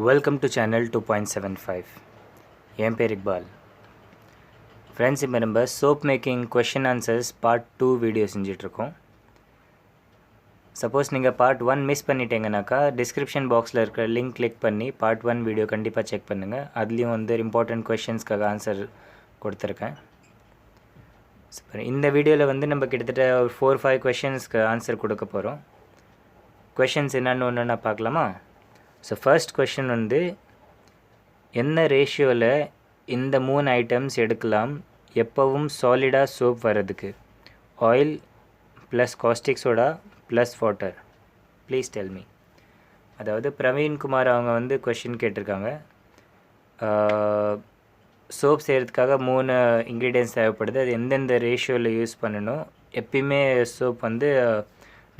Welcome to channel two point seven five என் பேர் Iqbal. Friends இப்போ நம்ம soap making question answers part two video செஞ்சிட்ருக்கோம். Suppose நீங்கள் part one miss பண்ணிட்டீங்கனாக்கா description பாக்ஸில் இருக்கிற லிங்க் கிளிக் பண்ணி பார்ட் ஒன் வீடியோ கண்டிப்பாக செக் பண்ணுங்கள் அதுலேயும் வந்து இம்பார்ட்டண்ட் கொஷின்ஸ்க்காக ஆன்சர் கொடுத்துருக்கேன். சூப்பர் இந்த வீடியோவில் வந்து நம்ம கிட்டத்தட்ட ஒரு ஃபோர் ஃபைவ் கொஷின்ஸ்க்கு ஆன்சர் கொடுக்க போகிறோம் கொஷின்ஸ் என்னென்னு ஒன்று பார்க்கலாமா? ஸோ ஃபர்ஸ்ட் கொஷின் வந்து என்ன ரேஷியோவில் இந்த மூணு ஐட்டம்ஸ் எடுக்கலாம்? எப்போவும் சாலிடாக சோப் வர்றதுக்கு. Oil plus caustic soda plus water please tell me அதாவது பிரவீன்குமார் அவங்க வந்து கொஷின் கேட்டிருக்காங்க. சோப் செய்கிறதுக்காக மூணு இன்க்ரீடியன்ஸ் தேவைப்படுது. அது எந்தெந்த ரேஷியோவில் யூஸ் பண்ணணும்? எப்பயுமே சோப் வந்து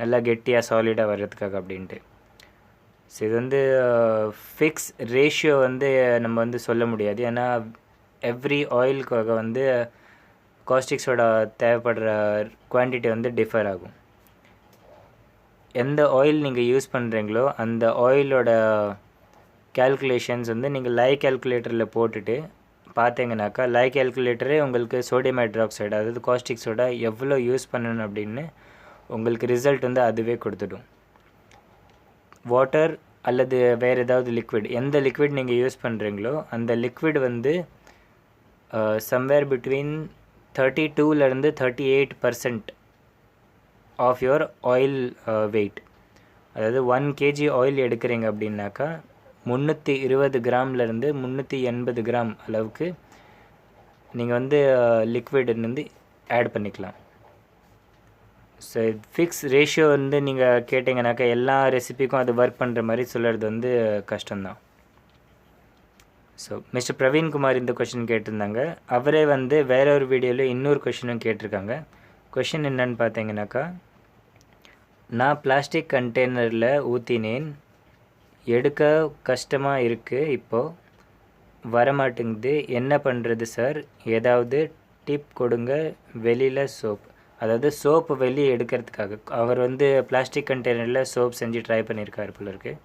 நல்லா கெட்டியாக சாலிடாக வர்றதுக்காக அப்படின்ட்டு. ஸோ இது வந்து uh, ஃபிக்ஸ் ரேஷியோ வந்து நம்ம வந்து சொல்ல முடியாது. ஏன்னா எவ்ரி ஆயிலுக்காக வந்து காஸ்டிக்ஸோட தேவைப்படுற குவான்டிட்டி வந்து டிஃபர் ஆகும். எந்த ஆயில் நீங்கள் யூஸ் பண்ணுறீங்களோ அந்த ஆயிலோட கேல்குலேஷன்ஸ் வந்து நீங்கள் லை கேல்குலேட்டரில் போட்டுட்டு பார்த்தீங்கன்னாக்கா லை கேல்குலேட்டரே உங்களுக்கு சோடியம் ஹைட்ராக்சைடு அதாவது காஸ்டிக் சோடா எவ்வளோ யூஸ் பண்ணணும் அப்படின்னு உங்களுக்கு ரிசல்ட் வந்து அதுவே கொடுத்துடும். வாட்டர் அல்லது வேறு ஏதாவது லிக்விட் எந்த லிக்விட் நீங்கள் யூஸ் பண்ணுறீங்களோ அந்த லிக்விட் வந்து சம்வேர் பிட்வீன் தேர்ட்டி டூலேருந்து thirty eight percent of your oil weight அதாவது ஒன் கேஜி ஆயில் எடுக்கிறீங்க அப்படின்னாக்கா முந்நூற்றி இருபது கிராம்லேருந்து முந்நூற்றி எண்பது கிராம் அளவுக்கு நீங்கள் வந்து லிக்விட்லேருந்து ஆட் பண்ணிக்கலாம். ஸோ ஃபிக்ஸ் ரேஷியோ வந்து நீங்கள் கேட்டிங்கனாக்கா எல்லா ரெசிபிக்கும் அது ஒர்க் பண்ணுற மாதிரி சொல்கிறது வந்து கஷ்டம்தான். ஸோ மிஸ்டர் பிரவீன்குமார் இந்த கொஷின் கேட்டிருந்தாங்க. அவரே வந்து வேற ஒரு வீடியோவில் இன்னொரு கொஷினும் கேட்டிருக்காங்க. கொஷின் என்னன்னு பார்த்தீங்கன்னாக்கா நான் பிளாஸ்டிக் கண்டெய்னரில் ஊற்றினேன் எடுக்க கஷ்டமாக இருக்குது இப்போது வரமாட்டேங்குது. என்ன பண்ணுறது சார் ஏதாவது டிப் கொடுங்க. வெளியில் சோப் அதாவது சோப்பு வெளியே எடுக்கிறதுக்காக. அவர் வந்து பிளாஸ்டிக் கண்டெய்னரில் சோப் செஞ்சு ட்ரை பண்ணியிருக்காரு போல இருக்குது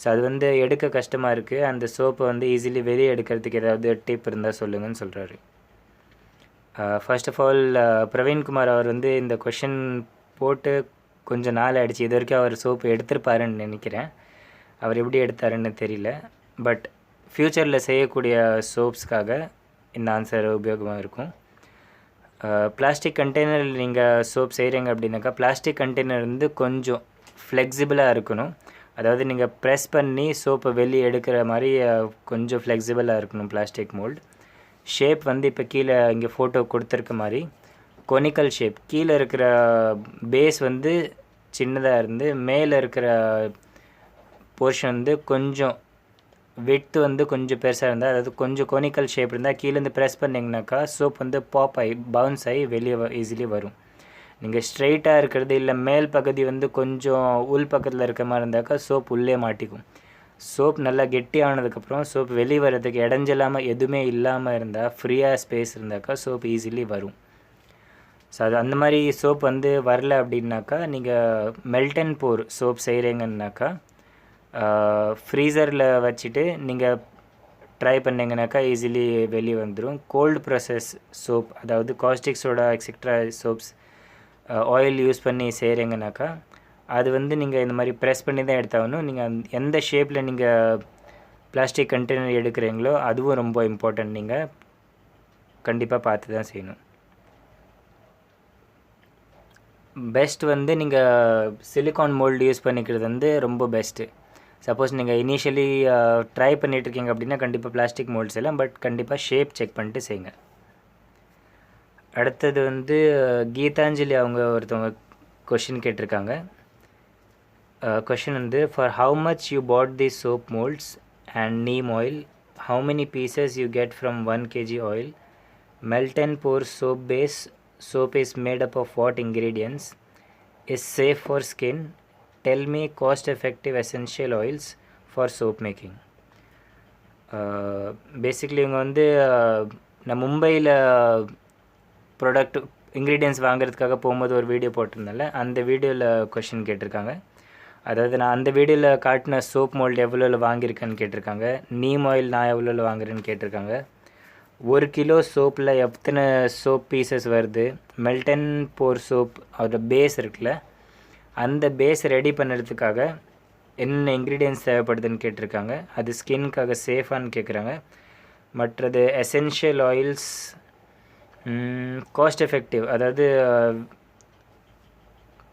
ஸோ அது வந்து எடுக்க கஷ்டமாக இருக்குது அந்த சோப்பை வந்து ஈஸிலி வெளியே எடுக்கிறதுக்கு ஏதாவது டிப் இருந்தால் சொல்லுங்கன்னு சொல்கிறாரு ஃபர்ஸ்ட் ஆஃப் ஆல் பிரவீன்குமார் அவர் வந்து இந்த கொஷின் போட்டு கொஞ்சம் நாள் ஆகிடுச்சு இது வரைக்கும் அவர் சோப்பு எடுத்திருப்பாருன்னு நினைக்கிறேன். அவர் எப்படி எடுத்தாருன்னு தெரியல. பட் ஃப்யூச்சரில் செய்யக்கூடிய சோப்ஸ்க்காக இந்த ஆன்சர் உபயோகமாக இருக்கும். பிளாஸ்டிக் கண்டெய்னரில் நீங்கள் சோப் செய்கிறீங்க அப்படின்னாக்கா பிளாஸ்டிக் கண்டெய்னர் வந்து கொஞ்சம் ஃப்ளெக்சிபிளாக இருக்கணும். அதாவது நீங்கள் ப்ரெஸ் பண்ணி சோப்பை வெளியே எடுக்கிற மாதிரி கொஞ்சம் ஃப்ளெக்சிபிளாக இருக்கணும் பிளாஸ்டிக் மோல்டு ஷேப் வந்து இப்போ கீழே இங்கே ஃபோட்டோ கொடுத்துருக்க மாதிரி கொனிக்கல் ஷேப் கீழே இருக்கிற பேஸ் வந்து சின்னதாக இருந்து மேலே இருக்கிற போர்ஷன் வந்து கொஞ்சம் விட்டு வந்து கொஞ்சம் பெருசாக இருந்தால் அதாவது கொஞ்சம் கொனிக்கல் ஷேப் இருந்தால் கீழேருந்து ப்ரெஸ் பண்ணிங்கனாக்கா சோப் வந்து பாப் ஆகி பவுன்ஸ் ஆகி வெளியே ஈஸிலி வரும். நீங்கள் ஸ்ட்ரெயிட்டாக இருக்கிறது இல்லை மேல் பகுதி வந்து கொஞ்சம் உள் பக்கத்தில் இருக்க மாதிரி இருந்தாக்கா சோப் உள்ளே மாட்டிக்கும். சோப் நல்லா கெட்டியானதுக்கப்புறம் சோப் வெளியே வர்றதுக்கு இடைஞ்சலாமல் எதுவுமே இல்லாமல் இருந்தால் ஃப்ரீயாக ஸ்பேஸ் இருந்தாக்கா சோப் ஈஸிலி வரும். ஸோ அது அந்த மாதிரி சோப் வந்து வரல அப்படின்னாக்கா நீங்கள் மெல்டன் போர் சோப் செய்கிறீங்கன்னாக்கா ஃப்ரீசரில் வச்சுட்டு நீங்கள் ட்ரை பண்ணிங்கனாக்கா ஈஸிலி வெளியே வந்துடும் கோல்டு ப்ராசஸ் சோப் அதாவது caustic soda etcetera soaps oil use பண்ணி செய்கிறீங்கனாக்கா அது வந்து நீங்கள் இந்த மாதிரி ப்ரெஸ் பண்ணி தான் எடுத்தாகணும் நீங்கள் எந்த ஷேப்பில் நீங்கள் பிளாஸ்டிக் கண்டெய்னர் எடுக்கிறீங்களோ அதுவும் ரொம்ப இம்பார்ட்டன்ட் நீங்கள் கண்டிப்பாக பார்த்து தான் செய்யணும். பெஸ்ட் வந்து நீங்கள் சிலிக்கான் மோல்டு யூஸ் பண்ணிக்கிறது வந்து ரொம்ப பெஸ்ட்டு சப்போஸ் நீங்கள் இனிஷியலி ட்ரை பண்ணிகிட்ருக்கீங்க அப்படின்னா கண்டிப்பாக பிளாஸ்டிக் மோல்ட்ஸ் எல்லாம் பட் கண்டிப்பாக ஷேப் செக் பண்ணிட்டு செய்யுங்க அடுத்தது வந்து கீதாஞ்சலி அவங்க ஒருத்தவங்க கொஷின் கேட்டிருக்காங்க. கொஷின் வந்து for how much you put the soap molds and neem oil how many pieces you get from one KG oil melt and pour soap base soap is made up of what ingredients? Is safe for skin tell me cost effective essential oils for soap making. Uh, basically இவங்க வந்து uh, நான் மும்பையில் product ingredients வாங்குறதுக்காக போகும்போது ஒரு video போட்டிருந்தேன்ல அந்த வீடியோவில் question கேட்டிருக்காங்க. அதாவது நான் அந்த வீடியோவில் காட்டின சோப் மோல்டு எவ்வளோவில் வாங்கியிருக்கேன்னு கேட்டிருக்காங்க நீம் ஆயில் நான் எவ்வளோவில் வாங்குறேன்னு கேட்டிருக்காங்க. ஒரு கிலோ சோப்பில் எத்தனை சோப் பீசஸ் வருது? மெல்டன் போர் சோப் அதோட பேஸ் இருக்குல்ல அந்த பேஸ் ரெடி பண்ணுறதுக்காக என்னென்ன இன்க்ரீடியன்ஸ் தேவைப்படுதுன்னு கேட்டிருக்காங்க. அது ஸ்கின்க்காக சேஃபான்னு கேட்குறாங்க மற்றது எசென்ஷியல் ஆயில்ஸ் காஸ்ட் எஃபெக்டிவ் அதாவது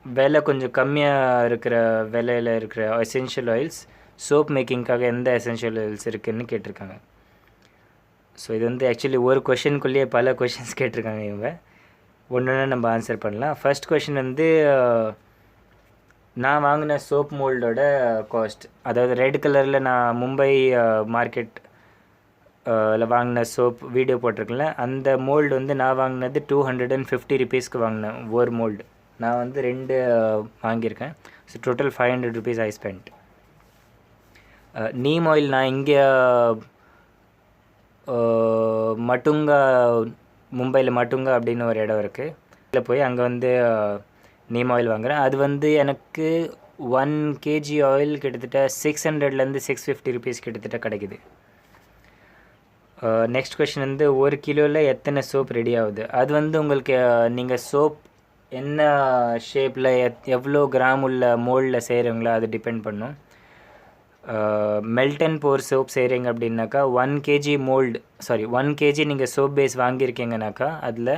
விலை கொஞ்சம் கம்மியாக இருக்கிற விலையில் இருக்கிற எசென்ஷியல் ஆயில்ஸ் சோப் மேக்கிங்க்காக எந்த எசென்ஷியல் ஆயில்ஸ் இருக்குதுன்னு கேட்டிருக்காங்க. ஸோ இது வந்து ஆக்சுவலி ஒரு கொஷினுக்குள்ளேயே பல கொஷின்ஸ் கேட்டிருக்காங்க இவங்க. ஒன்று ஒன்று நம்ம ஆன்சர் பண்ணலாம். ஃபர்ஸ்ட் கொஷின் வந்து நான் வாங்கின சோப் மோல்டோட காஸ்ட் அதாவது ரெட் கலரில் நான் மும்பை மார்க்கெட் வாங்கின சோப் வீடியோ போட்டிருக்கேன்ல அந்த மோல்டு வந்து நான் வாங்கினது டூ ஹண்ட்ரட் அண்ட் ஃபிஃப்டி ருபீஸ்க்கு வாங்கினேன் ஒரு மோல்டு. நான் வந்து ரெண்டு வாங்கியிருக்கேன். So total five hundred rupees I spend neem oil நான் இங்கே மட்டுங்கா மும்பையில் மட்டுங்கா அப்படின்னு ஒரு இடம் இருக்குது அதில் போய் அங்கே வந்து நீம் ஆயில் வாங்குறேன். அது வந்து எனக்கு ஒன் கேஜி ஆயில் கிட்டத்தட்ட சிக்ஸ் ஹண்ட்ரட்லேருந்து சிக்ஸ் ஃபிஃப்டி ருபீஸ் கிட்டத்தட்ட கிடைக்குது. நெக்ஸ்ட் கொஷின் வந்து ஒரு கிலோவில் எத்தனை சோப் ரெடி ஆகுது? அது வந்து உங்களுக்கு நீங்கள் சோப் என்ன ஷேப்பில் எத் எவ்வளோ கிராம் உள்ள மோல்டில் செய்கிறவங்களோ அது டிபெண்ட் பண்ணும். மெல்டன் போர் சோப் செய்கிறீங்க அப்படின்னாக்கா one KG mold sorry one KG நீங்கள் சோப் பேஸ் வாங்கியிருக்கீங்கனாக்கா அதில்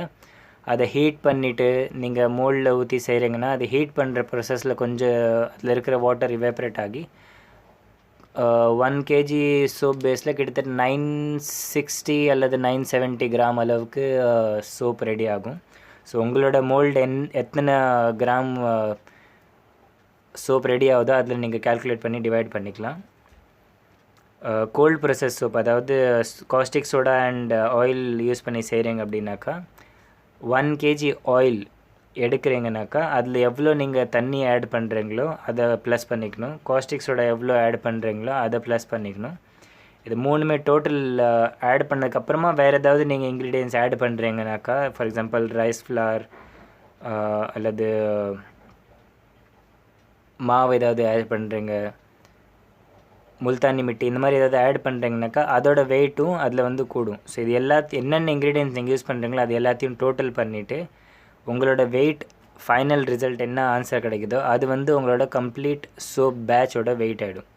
அதை ஹீட் பண்ணிவிட்டு நீங்கள் மோல்டில் ஊற்றி செய்கிறீங்கன்னா அது ஹீட் பண்ணுற ப்ரொசஸில் கொஞ்சம் அதில் இருக்கிற வாட்டர் இவேப்ரேட் ஆகி ஒன் கேஜி சோப் பேஸில் கிட்டத்தட்ட நைன் சிக்ஸ்டி அல்லது நைன் செவன்ட்டி கிராம் அளவுக்கு சோப் ரெடி ஆகும். ஸோ உங்களோட மோல்டு என் எத்தனை கிராம் சோப் ரெடி ஆகுதோ அதில் நீங்கள் கால்குலேட் பண்ணி டிவைட் பண்ணிக்கலாம். கோல்ட் ப்ரொசஸ் சோப் அதாவது caustic soda and oil use பண்ணி செய்கிறீங்க அப்படின்னாக்கா ஒன் கேஜி ஆயில் எடுக்கிறீங்கனாக்கா அதில் எவ்வளோ நீங்கள் தண்ணி ஆட் பண்ணுறீங்களோ அதை ப்ளஸ் பண்ணிக்கணும். காஸ்டிக்ஸோட எவ்வளோ ஆட் பண்ணுறீங்களோ அதை ப்ளஸ் பண்ணிக்கணும். இது மூணுமே டோட்டல் ஆட் பண்ணதுக்கப்புறமா வேறு ஏதாவது நீங்கள் இன்க்ரீடியன்ஸ் ஆட் பண்ணுறீங்கனாக்கா ஃபார் எக்ஸாம்பிள் ரைஸ் ஃப்ளார் அல்லது மாவு ஏதாவது ஆட் பண்ணுறீங்க முல்தானி மிட்டி இந்த மாதிரி ஏதாவது ஆட் பண்ணுறீங்கனாக்கா அதோட வெயிட்டும் அதில் வந்து கூடும். ஸோ இது எல்லாத்தையும் என்னென்ன இன்க்ரீடியன்ஸ் நீங்கள் யூஸ் பண்ணுறீங்களோ அது எல்லாத்தையும் டோட்டல் பண்ணிவிட்டு உங்களோட வெயிட் ஃபைனல் ரிசல்ட் என்ன ஆன்சர் கிடைக்குதோ அது வந்து உங்களோட கம்ப்ளீட் சோப் பேட்சோட வெயிட் ஆகிடும்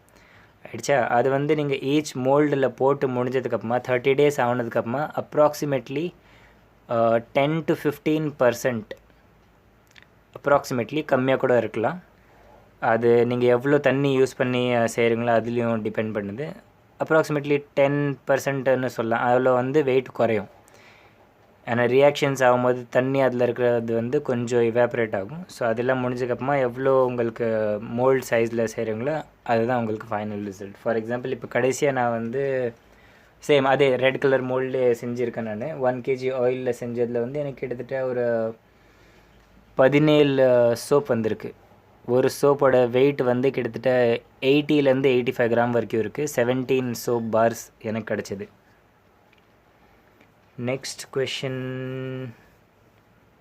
ஆயிடுச்சா? அது வந்து நீங்கள் ஈச் மோல்டில் போட்டு முடிஞ்சதுக்கப்புறமா தேர்ட்டி டேஸ் ஆனதுக்கப்புறமா approximately ten to fifteen percent approximately கம்மியாக கூட இருக்கலாம். அது நீங்கள் எவ்வளோ தண்ணி யூஸ் பண்ணி செய்கிறீங்களோ அதுலேயும் டிபெண்ட் பண்ணுது. அப்ராக்சிமேட்லி டென் பர்சன்ட்னு சொல்லலாம். அதில் வந்து வெயிட் குறையும். ஏன்னா ரியாக்ஷன்ஸ் ஆகும்போது தண்ணி அதில் இருக்கிறது வந்து கொஞ்சம் இவாப்ரேட் ஆகும். ஸோ அதெல்லாம் முடிஞ்சதுக்கப்புறமா எவ்வளோ உங்களுக்கு மோல்ட் சைஸில் செய்கிறீங்களோ அதுதான் உங்களுக்கு ஃபைனல் ரிசல்ட் ஃபார் எக்ஸாம்பிள் இப்போ கடைசியாக நான் வந்து சேம் அதே ரெட் கலர் மோல்டு செஞ்சுருக்கேன் நான். ஒன் கேஜி ஆயிலில் செஞ்சதில் வந்து எனக்கு கிட்டத்தட்ட ஒரு பதினேழு சோப் வந்திருக்கு. ஒரு சோப்போட வெயிட் வந்து கிட்டத்தட்ட எயிட்டிலேருந்து எயிட்டி ஃபைவ் கிராம் வரைக்கும் இருக்குது செவன்டீன் சோப் பார்ஸ் எனக்கு கிடச்சிது. Next question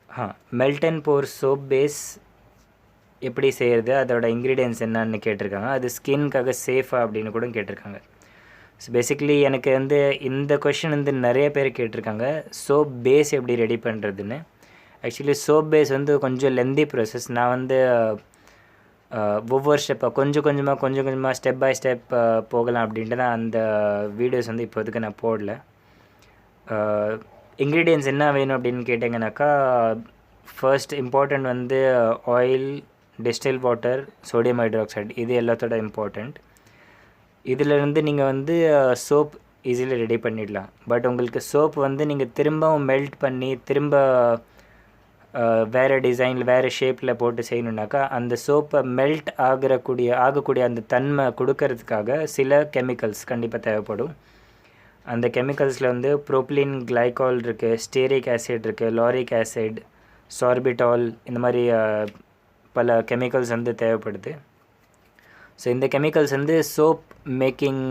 ah melt and pour soap base எப்படி செய்கிறது அதோட இன்க்ரீடியன்ஸ் என்னன்னு கேட்டிருக்காங்க. அது ஸ்கின்காக சேஃபா அப்படின்னு கூட கேட்டிருக்காங்க. ஸோ பேசிக்கலி எனக்கு வந்து இந்த கொஷின் வந்து நிறைய பேர் கேட்டிருக்காங்க. சோப் பேஸ் எப்படி ரெடி பண்ணுறதுன்னு ஆக்சுவலி சோப் பேஸ் வந்து கொஞ்சம் லெந்தி ப்ராசஸ் நான் வந்து ஒவ்வொரு ஸ்டெப்பாக கொஞ்சம் கொஞ்சமாக கொஞ்சம் கொஞ்சமாக ஸ்டெப் பை ஸ்டெப் போகலாம் அப்படின்ட்டு தான் அந்த வீடியோஸ் வந்து இப்போதைக்கு நான் போடல. இன்க்ரீடியன்ஸ் என்ன வேணும் அப்படின்னு கேட்டிங்கனாக்கா ஃபர்ஸ்ட் இம்பார்ட்டண்ட் வந்து oil distil water sodium hydroxide இது எல்லாத்தோட இம்பார்ட்டண்ட் இதிலிருந்து நீங்கள் வந்து சோப் ஈஸியில் ரெடி பண்ணிடலாம். பட் உங்களுக்கு சோப் வந்து நீங்கள் திரும்பவும் மெல்ட் பண்ணி திரும்ப வேறு டிசைனில் வேறு ஷேப்பில் போட்டு செய்யணுன்னாக்கா அந்த சோப்பை மெல்ட் ஆகிறக்கூடிய ஆகக்கூடிய அந்த தன்மை கொடுக்கறதுக்காக சில கெமிக்கல்ஸ் கண்டிப்பாக தேவைப்படும். அந்த கெமிக்கல்ஸில் வந்து ப்ரோப்ளின் கிளைகால் இருக்குது ஸ்டேரிக் ஆசிட் இருக்குது லாரிக் ஆசிட் சார்பிட்டால் இந்த மாதிரி பல கெமிக்கல்ஸ் வந்து தேவைப்படுது. ஸோ இந்த கெமிக்கல்ஸ் வந்து சோப் மேக்கிங்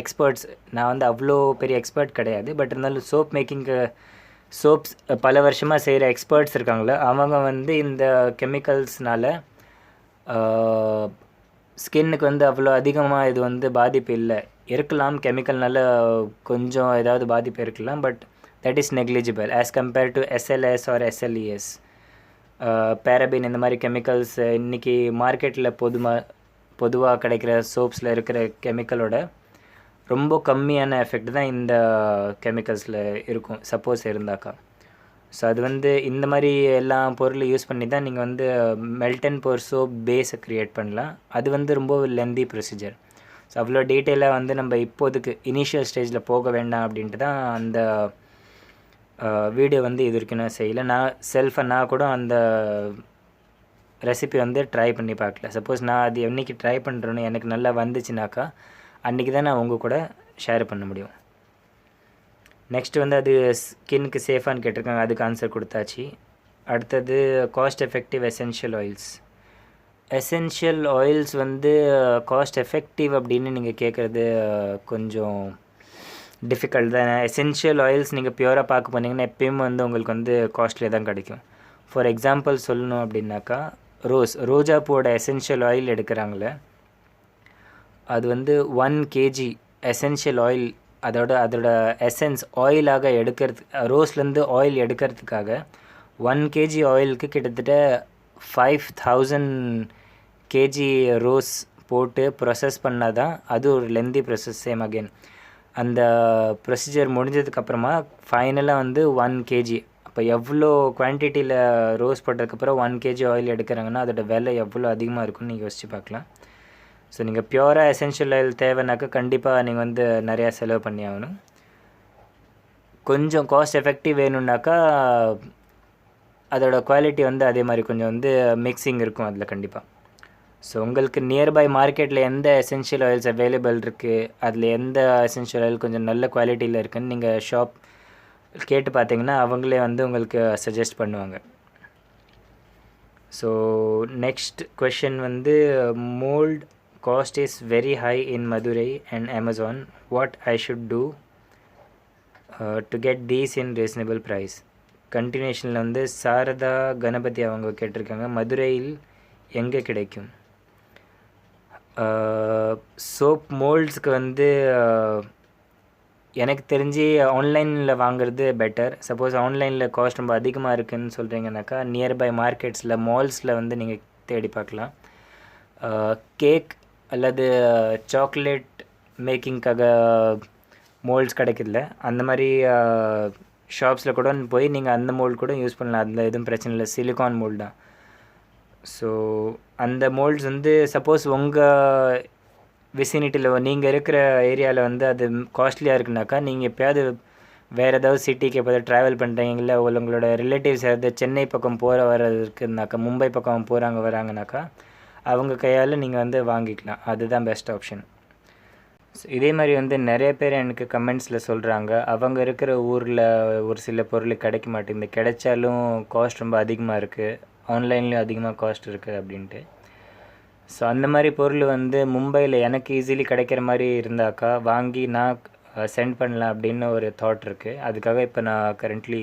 எக்ஸ்பர்ட்ஸ் நான் வந்து அவ்வளோ பெரிய எக்ஸ்பர்ட் கிடையாது பட் இருந்தாலும் சோப் மேக்கிங்க்கு சோப்ஸ் பல வருஷமாக செய்கிற எக்ஸ்பர்ட்ஸ் இருக்காங்களே அவங்க வந்து இந்த கெமிக்கல்ஸ்னால் ஸ்கின்னுக்கு வந்து அவ்வளோ அதிகமாக இது வந்து பாதிப்பு இல்லை. இருக்கலாம் கெமிக்கல்னால கொஞ்சம் ஏதாவது பாதிப்பு இருக்கலாம் but that is negligible as compare to SLS or SLES paraben இந்த மாதிரி கெமிக்கல்ஸ் இன்றைக்கி மார்க்கெட்டில் பொதுமாக பொதுவாக கிடைக்கிற சோப்ஸில் இருக்கிற கெமிக்கலோட ரொம்ப கம்மியான எஃபெக்ட் தான் இந்த கெமிக்கல்ஸில் இருக்கும். சப்போஸ் இருந்தாக்கா. ஸோ அது வந்து இந்த மாதிரி எல்லா பொருளும் யூஸ் பண்ணி தான் நீங்கள் வந்து மெல்டன் போர் சோப் பேஸை க்ரியேட் பண்ணலாம். அது வந்து ரொம்ப லெந்தி ப்ரொசீஜர் ஸோ அவ்வளோ டீட்டெயிலாக வந்து நம்ம இப்போதுக்கு இனிஷியல் ஸ்டேஜில் போக வேண்டாம் அப்படின்ட்டு தான் அந்த வீடியோ வந்து இது வரைக்கும் நான் செய்யலை நான் செல்ஃபாக நான் கூட அந்த ரெசிபி வந்து ட்ரை பண்ணி பார்க்கல. சப்போஸ் நான் அது என்றைக்கு ட்ரை பண்ணுறேன்னு எனக்கு நல்லா வந்துச்சுனாக்கா அன்றைக்கி தான் நான் உங்கள் கூட ஷேர் பண்ண முடியும். நெக்ஸ்ட் வந்து அது ஸ்கின்னுக்கு சேஃபான்னு கேட்டிருக்காங்க அதுக்கு ஆன்சர் கொடுத்தாச்சு. அடுத்தது cost effective essential oils essential oils வந்து காஸ்ட் எஃபெக்டிவ் அப்படின்னு நீங்கள் கேட்குறது கொஞ்சம் டிஃபிகல்ட் தான். எசென்ஷியல் ஆயில்ஸ் நீங்கள் பியூராக பார்க்க போனீங்கன்னா எப்பயும் வந்து உங்களுக்கு வந்து காஸ்ட்லியாக தான் கிடைக்கும். ஃபார் எக்ஸாம்பிள் சொல்லணும் அப்படின்னாக்கா ரோஸ் ரோஜா பூவோட எசென்ஷியல் ஆயில் எடுக்கிறாங்களே அது வந்து ஒன் கேஜி எசென்ஷியல் ஆயில் அதோட அதோட எசன்ஸ் ஆயிலாக எடுக்கிறது ரோஸ்லேருந்து ஆயில் எடுக்கிறதுக்காக ஒன் கேஜி ஆயிலுக்கு கிட்டத்தட்ட ஃபைவ் தௌசண்ட் கேஜி ரோஸ் போட்டு ப்ரொசஸ் பண்ணால் தான் அது ஒரு லென்தி ப்ரொசஸ் சேம் அகெயின் அந்த ப்ரொசீஜர் முடிஞ்சதுக்கப்புறமா ஃபைனலாக வந்து ஒன் கேஜி அப்போ எவ்வளோ குவான்டிட்டியில் ரோஸ் போட்டதுக்கப்புறம் ஒன் கேஜி ஆயில் எடுக்கிறாங்கன்னா அதோட விலை எவ்வளோ அதிகமாக இருக்குன்னு நீங்கள் யோசிச்சு பார்க்கலாம். ஸோ நீங்கள் பியூராக எசென்ஷியல் ஆயில் தேவைனாக்கா கண்டிப்பாக நீங்கள் வந்து நிறையா செலவு பண்ணி ஆகணும். கொஞ்சம் காஸ்ட் எஃபெக்டிவ் வேணும்னாக்கா அதோட குவாலிட்டி வந்து அதே மாதிரி கொஞ்சம் வந்து மிக்சிங் இருக்கும் அதில் கண்டிப்பாக ஸோ உங்களுக்கு நியர்பை மார்க்கெட்டில் எந்த எசென்ஷியல் ஆயில்ஸ் அவைலபிள் இருக்குது அதில் எந்த எசென்ஷியல் ஆயில் கொஞ்சம் நல்ல குவாலிட்டியில் இருக்குதுன்னு நீங்கள் ஷாப் கேட்டு பார்த்தீங்கன்னா அவங்களே வந்து உங்களுக்கு சஜஸ்ட் பண்ணுவாங்க. ஸோ நெக்ஸ்ட் கொஷின் வந்து mold cost is very high in Madurai and Amazon what I should uh, to get these in reasonable price கண்டினியூஷனில் வந்து சாரதா கணபதி அவங்க கேட்டிருக்காங்க. மதுரையில் எங்கே கிடைக்கும்? சோப் மோல்ட்ஸ்க்கு வந்து எனக்கு தெரிஞ்சு ஆன்லைனில் வாங்குறது பெட்டர் சப்போஸ் ஆன்லைனில் காஸ்ட் ரொம்ப அதிகமாக இருக்குதுன்னு சொல்கிறீங்கனாக்கா நியர்பை மார்க்கெட்ஸில் மால்ஸில் வந்து நீங்கள் தேடி பார்க்கலாம். கேக் அல்லது சாக்லேட் மேக்கிங்க்காக மோல்ட்ஸ் கிடைக்குதுல அந்த மாதிரி ஷாப்ஸில் கூட போய் நீங்கள் அந்த மோல்டு கூட யூஸ் பண்ணலாம். அதில் எதுவும் பிரச்சனை இல்லை. சிலிகான் மோல்டு தான். ஸோ அந்த மோல்ட்ஸ் வந்து சப்போஸ் உங்கள் விசினிட்டியில் நீங்கள் இருக்கிற ஏரியாவில் வந்து அது காஸ்ட்லியாக இருக்குனாக்கா நீங்கள் எப்போயாவது வேறு ஏதாவது சிட்டிக்கு எப்போதாவது ட்ராவல் பண்ணுறீங்கள உங்களோட ரிலேட்டிவ்ஸ் ஏதாவது சென்னை பக்கம் போகிற வர இருக்குனாக்கா மும்பை பக்கம் போகிறாங்க வராங்கனாக்கா அவங்க கையால் நீங்கள் வந்து வாங்கிக்கலாம். அதுதான் பெஸ்ட் ஆப்ஷன் ஸோ இதே மாதிரி வந்து நிறைய பேர் எனக்கு கமெண்ட்ஸில் சொல்கிறாங்க அவங்க இருக்கிற ஊரில் ஒரு சில பொருள் கிடைக்க மாட்டேங்குது. கிடைச்சாலும் காஸ்ட் ரொம்ப அதிகமாக இருக்குது ஆன்லைன்லேயும் அதிகமாக காஸ்ட் இருக்குது அப்படின்ட்டு. ஸோ அந்த மாதிரி பொருள் வந்து மும்பையில் எனக்கு ஈஸிலி கிடைக்கிற மாதிரி இருந்தாக்கா வாங்கி நான் சென்ட் பண்ணலாம் அப்படின்னு ஒரு தாட் இருக்குது அதுக்காக இப்போ நான் கரண்ட்லி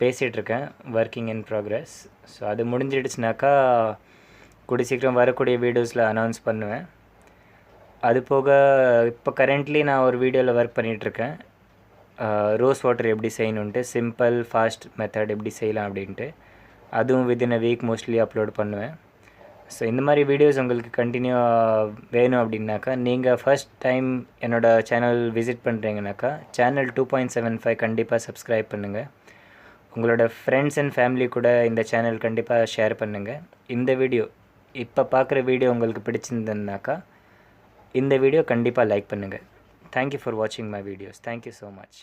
பேசிகிட்ருக்கேன் ஒர்க்கிங் இன் ப்ராக்ரஸ் ஸோ அது முடிஞ்சிடுச்சுனாக்கா கூடி சீக்கிரம் வரக்கூடிய வீடியோஸில் அனௌன்ஸ் பண்ணுவேன். அது போக இப்போ கரண்ட்லி நான் ஒரு வீடியோவில் ஒர்க் பண்ணிகிட்ருக்கேன் ரோஸ் வாட்டர் எப்படி செய்யணுன்ட்டு சிம்பிள் ஃபாஸ்ட் மெத்தட் எப்படி செய்யலாம் அப்படின்ட்டு. அதுவும் within a week mostly upload பண்ணுவேன். ஸோ இந்த மாதிரி வீடியோஸ் உங்களுக்கு கண்டினியூ வேணும் அப்படின்னாக்கா நீங்கள் ஃபஸ்ட் டைம் என்னோடய channel visit பண்ணுறீங்கனாக்கா channel two point seven five கண்டிப்பாக சப்ஸ்கிரைப் பண்ணுங்கள் உங்களோட ஃப்ரெண்ட்ஸ் அண்ட் ஃபேமிலி கூட இந்த சேனல் கண்டிப்பாக ஷேர் பண்ணுங்கள் இந்த வீடியோ இப்போ பார்க்குற வீடியோ உங்களுக்கு பிடிச்சிருந்ததுனாக்கா இந்த வீடியோ கண்டிப்பாக லைக் பண்ணுங்கள் தேங்க்யூ ஃபார் வாட்சிங் my videos thank you so much